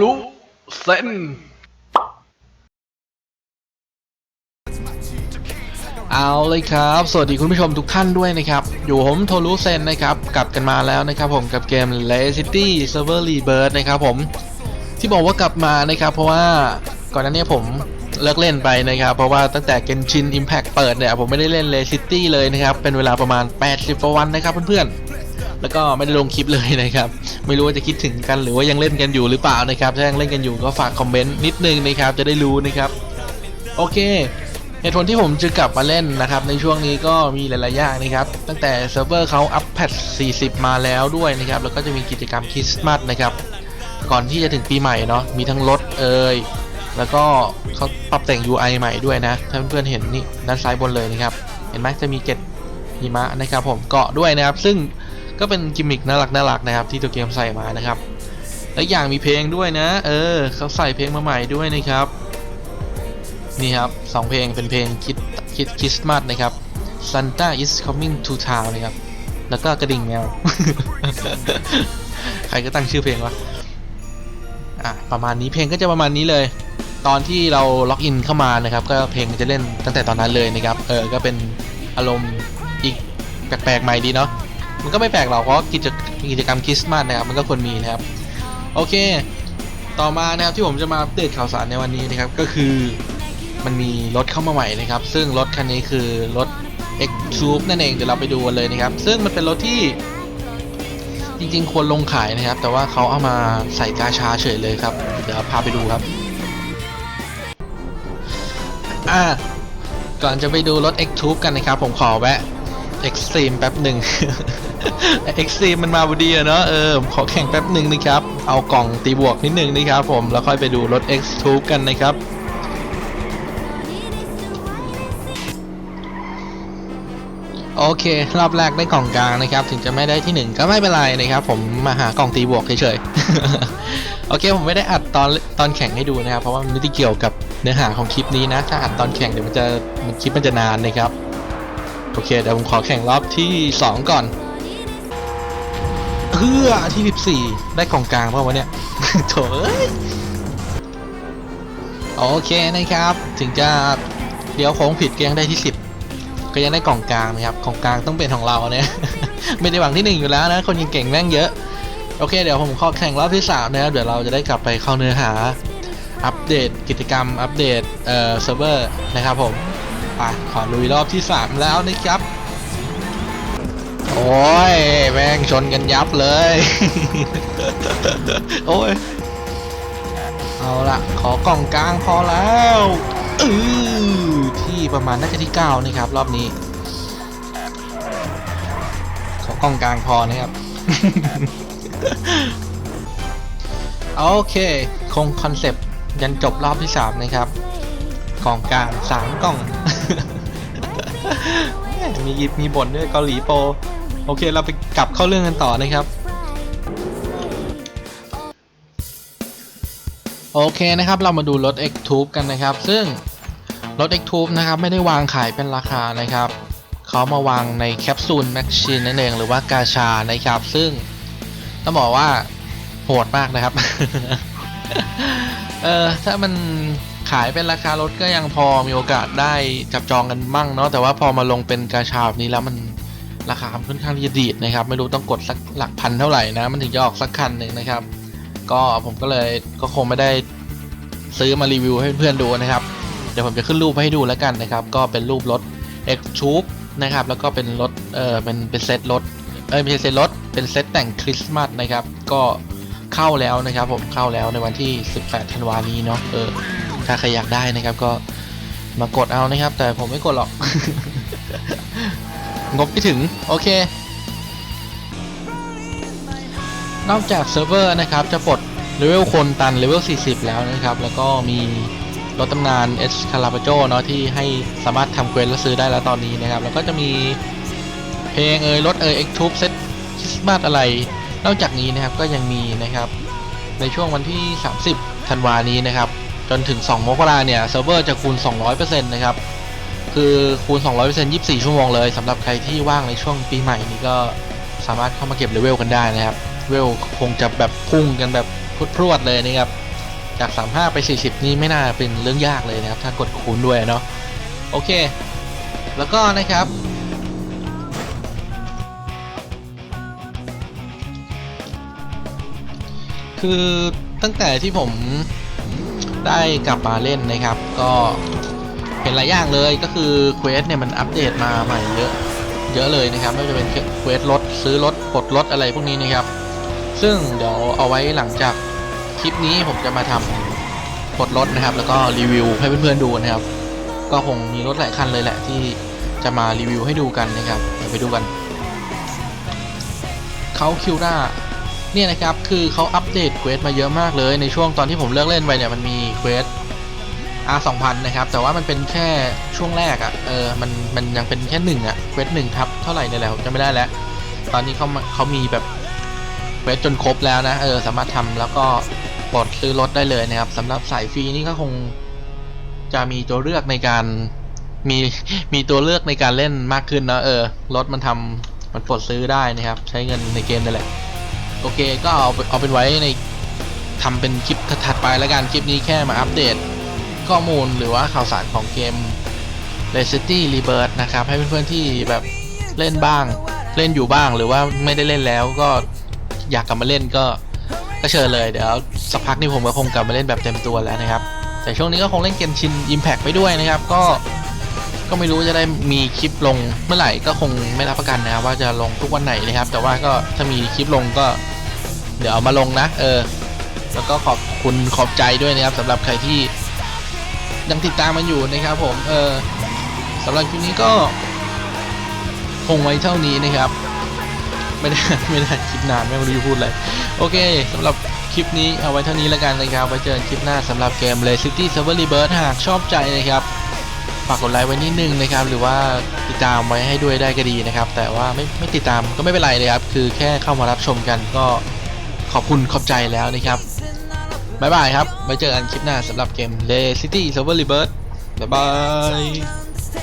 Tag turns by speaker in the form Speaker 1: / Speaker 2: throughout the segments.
Speaker 1: รุเซนเอาเลยครับ สวัสดีคุณผู้ชมทุกท่านด้วยนะครับ อยู่ผมโทรุเซนนะครับ กลับกันมาแล้วนะครับผมกับเกม l a City Server Rebirth นะครับผม ที่บอกว่ากลับมานะครับ เพราะว่าก่อนหน้านี้ผมเลิกเล่นไปนะครับ เพราะว่าตั้งแต่ Genshin Impact เปิดเนี่ย ผมไม่ได้เล่น l a City เลยนะครับ เป็นเวลาประมาณ 80กว่าวันนะครับเพื่อนๆ แล้วก็ไม่ได้ลงคลิปเลยนะครับ ไม่รู้ว่าจะคิดถึงกันหรือว่ายังเล่นกันอยู่หรือเปล่านะครับ ถ้ายังเล่นกันอยู่ก็ฝากคอมเมนต์นิดนึงนะครับ จะได้รู้นะครับ โอเคเหตุผลที่ผมจะกลับมาเล่นนะครับในช่วงนี้ก็มีหลายๆอย่างนะครับ ตั้งแต่เซิร์ฟเวอร์เขาอัปแพท40 มาแล้วด้วยนะครับ แล้วก็จะมีกิจกรรมคริสต์มาสนะครับ ก่อนที่จะถึงปีใหม่เนาะมีทั้งรถเอ่ยแล้วก็เขาปรับแต่ง UI ใหม่ด้วยนะ ถ้าเพื่อนๆเห็นนี่ด้านซ้ายบนเลยนะครับ เห็นไหมจะมีเกล็ดหิมะนะครับผมเกาะด้วยนะครับ ซึ่ง ก็เป็นกิมมิคน่ารักน่ารักนะครับที่ตัวเกมใส่มานะครับ และอย่างมีเพลงด้วยนะ เออเขาใส่เพลงมาใหม่ด้วยนะครับ นี่ครับสองเพลงเป็นเพลงคิดคิดคริสต์มาสนะครับ Santa is coming to town นะครับ แล้วก็กระดิ่งแมว ใครก็ตั้งชื่อเพลงวะอะประมาณนี้เพลงก็จะประมาณนี้เลย ตอนที่เราล็อกอินเข้ามานะครับ ก็เพลงจะเล่นตั้งแต่ตอนนั้นเลยนะครับ เออ ก็เป็นอารมณ์อีกแปลกๆใหม่ดีเนาะ มันก็ไม่แปลกหรอกเพราะกิจกิจกรรมคริสต์มาสนะครับมันก็ควรมีนะครับโอเค ต่อมานะครับที่ผมจะมาอัปเดตข่าวสารในวันนี้นะครับก็คือมันมีรถเข้ามาใหม่นะครับ ซึ่งรถคันนี้คือรถ X Tube นั่นเองเดี๋ยวเราไปดูกันเลยนะครับ ซึ่งมันเป็นรถที่จริงๆควรลงขายนะครับ แต่ว่าเขาเอามาใส่กาชาเฉยเลยครับ เดี๋ยวพาไปดูครับอ่าก่อนจะไปดูรถ X Tube กันนะครับ ผมขอแวะ Extreme แป๊บหนึ่ง Extreme มันมาพอดีอะเนาะเออขอแข่งแป๊บหนึ่งนะครับ เอากล่องตีบวกนิดนึงนะครับผมแล้วค่อยไปดูรถ X Tube กันนะครับโอเค รอบแรกได้กล่องกลางนะครับ ถึงจะไม่ได้ที่หนึ่งก็ไม่เป็นไรนะครับ ผมมาหากล่องตีบวกเฉยๆ โอเค ผมไม่ได้อัดตอนตอนแข่งให้ดูนะครับ เพราะว่ามันไม่ได้เกี่ยวกับเนื้อหาของคลิปนี้นะ ถ้าอัดตอนแข่งเดี๋ยวมันจะมันคลิปมันจะนานนะครับ โอเค เดี๋ยวผมขอแข่งรอบที่ 2 ก่อน เพื่อที่14ได้กล่องกลางเปล่าวะเนี่ย โถเอ้ยโอเคนะครับ ถึงจะเดี๋ยวโค้งผิดก็ยังได้ที่10ก็ยังได้กล่องกลางนะครับกล่องกลางต้องเป็นของเราเนี่ย ไม่ได้หวังที่หนึ่งอยู่แล้วนะคนยิงเก่งแม่งเยอะโอเคเดี๋ยวผมขอแข่งรอบที่สามนะครับเดี๋ยวเราจะได้กลับไปเข้าเนื้อหาอัปเดตกิจกรรมอัปเดตเอ่อเซิร์ฟเวอร์นะครับผมไปขอลุยรอบที่สามแล้วนะครับ โอ้ยแม่งชนกันยับเลย โอ้ย เอาละขอกล่องกลางพอแล้วออที่ประมาณน่าจะที่9นะครับ รอบนี้ ขอกล่องกลางพอนะครับ โอเค คงคอนเซปต์ยันจบรอบที่3นะครับ กล่องกลาง3กล่องมีมีบ่นด้วยเกาหลีโป โอเคเราไปกลับเข้าเรื่องกันต่อนะครับ โอเคนะครับเรามาดูรถ X Tube กันนะครับ ซึ่งรถ X Tube นะครับไม่ได้วางขายเป็นราคานะครับเขามาวางในแคปซูลแมชชีนนั่นเองหรือว่ากาชานะครับ ซึ่งต้องบอกว่าโหดมากนะครับ เออถ้ามันขายเป็นราคารถก็ยังพอมีโอกาสได้จับจองกันมั่งเนาะแต่ว่าพอมาลงเป็นกาชาแบบนี้แล้วมัน ราคาค่อนข้างที่จะดีดนะครับ ไม่รู้ต้องกดสักหลักพันเท่าไหร่นะ มันถึงจะออกสักคันหนึ่งนะครับ ก็ผมก็เลยก็คงไม่ได้ซื้อมารีวิวให้เพื่อนดูนะครับ เดี๋ยวผมจะขึ้นรูปให้ดูแล้วกันนะครับ ก็เป็นรูปรถ X Tube นะครับ แล้วก็เป็นรถ เออเป็นเป็นเซตรถ เอ้ยไม่ใช่เซตรถ เป็นเซตแต่งคริสต์มาสนะครับ ก็เข้าแล้วนะครับ ผมเข้าแล้วในวันที่ 18 ธันวานี้เนาะ เออ ถ้าใครอยากได้นะครับก็มากดเอานะครับ แต่ผมไม่กดหรอก งบไม่ถึง โอเค นอกจากเซิร์ฟเวอร์นะครับ จะปลดเลเวลคนตันเลเวล 40 แล้วนะครับ แล้วก็มีรถตำนาน S c a l a p a g o เนาะที่ให้สามารถทำเควสแล้วซื้อได้แล้วตอนนี้นะครับ แล้วก็จะมีเพลงเอ่ยรถเอ่ย X Tube เซตคริสต์มาสอะไร นอกจากนี้นะครับก็ยังมีนะครับ ในช่วงวันที่ 30 ธันวานี้นะครับ จนถึง 2 มกราเนี่ยเซิร์ฟเวอร์จะคูณ 200%นะครับ คือคูณ 200% 24 ชั่วโมงเลยสำหรับใครที่ว่างในช่วงปีใหม่นี้ก็สามารถเข้ามาเก็บเลเวลกันได้นะครับเวลคงจะแบบพุ่งกันแบบพุดพรวดเลยนะครับ จาก 35 ไป 40 นี่ไม่น่าเป็นเรื่องยากเลยนะครับ ถ้ากดคูณด้วยเนาะโอเค แล้วก็นะครับ คือตั้งแต่ที่ผมได้กลับมาเล่นนะครับ ก็ เห็นหลายอย่างเลยก็คือเควสเนี่ยมันอัปเดตมาใหม่เยอะเยอะเลยนะครับไม่ว่าจะเป็นเควสรถซื้อรถปลดรถอะไรพวกนี้นะครับ ซึ่งเดี๋ยวเอาไว้หลังจากคลิปนี้ผมจะมาทำปลดรถนะครับ แล้วก็รีวิวให้เพื่อนๆดูนะครับ ก็คงมีรถหลายคันเลยแหละที่จะมารีวิวให้ดูกันนะครับเดี๋ยวไปดูกันเขาคิวราเนี่ยนะครับคือเขาอัปเดตเควสมาเยอะมากเลยในช่วงตอนที่ผมเลิกเล่นไปเนี่ยมันมีเควส R 2 0 0 0นะครับ แต่ว่ามันเป็นแค่ช่วงแรกอะ่ะ เออ มันมันยังเป็นแค่หนึ่งอะ่ะเควสหนึ่งทับ เท่าไหร่เนี่ยแหละผมจำไม่ได้แล้ว ตอนนี้เขาเขามีแบบเควสจนครบแล้วนะ เออ สามารถทำแล้วก็ปลดซื้อรถได้เลยนะครับสำหรับสายฟรีนี่ก็คงจะมีตัวเลือกในการมีมีตัวเลือกในการเล่นมากขึ้นเนะเออรถมันทำมันปลดซื้อได้นะครับ ใช้เงินในเกมนั่นแหละ โอเคก็เอาเอาเป็นไว้ในทำเป็นคลิปถัดไปแล้วกันคลิปนี้แค่มาอัปเดต ข้อมูลหรือว่าข่าวสารของเกม r e c i t y Rebirth นะครับ ให้เพื่อนๆที่แบบเล่นบ้างเล่นอยู่บ้างหรือว่าไม่ได้เล่นแล้วก็อยากกลับมาเล่นก็ก็เชิญเลยเดี๋ยวสักพักนี้ผมก็คงกลับมาเล่นแบบเต็มตัวแล้วนะครับ แต่ช่วงนี้ก็คงเล่นเกมชิน Impact ไปด้วยนะครับ ก็ก็ไม่รู้จะได้มีคลิปลงเมื่อไหร่ก็คงไม่รับประกันนะว่าจะลงทุกวันไหนนะครับ แต่ว่าก็ถ้ามีคลิปลงก็ เดี๋ยวเอามาลงนะ เออ แล้วก็ขอบคุณขอบใจด้วยนะครับสำหรับใครที่ ยังติดตามมันอยู่นะครับผมเออสำหรับคลิปนี้ก็คงไว้เท่านี้นะครับ ไม่ได้ไม่ได้คลิปนานไม่รู้จะพูดอะไรโอเคสำหรับคลิปนี้เอาไว้เท่านี้แล้วกันนะครับไว้เจอกันคลิปหน้าสำหรับเกม Ray City Server Rebirth หากชอบใจนะครับฝากกดไลค์ไว้นิดนึงนะครับ หรือว่าติดตามไว้ให้ด้วยได้ก็ดีนะครับ แต่ว่าไม่ไม่ติดตามก็ไม่เป็นไรเลยครับ คือแค่เข้ามารับชมกันก็ขอบคุณขอบใจแล้วนะครับ บายบายครับ ไว้เจอกันคลิปหน้าสำหรับเกม Lay City Silver Rebirth บ๊ายบาย
Speaker 2: セ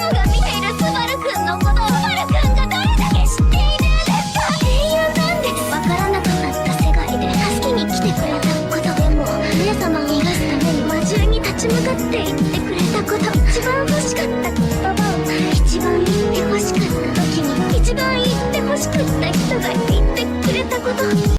Speaker 2: ブが見ているスバルくんのことをスバルくんがどれだけ知っているですか英雄なんですわからなくなった世界で助けに来てくれたことでも姉様を逃がすために魔獣に立ち向かって言ってくれたこと一番欲しかった言葉を一番言って欲しかった時に一番言って欲しかった人が言ってくれたこと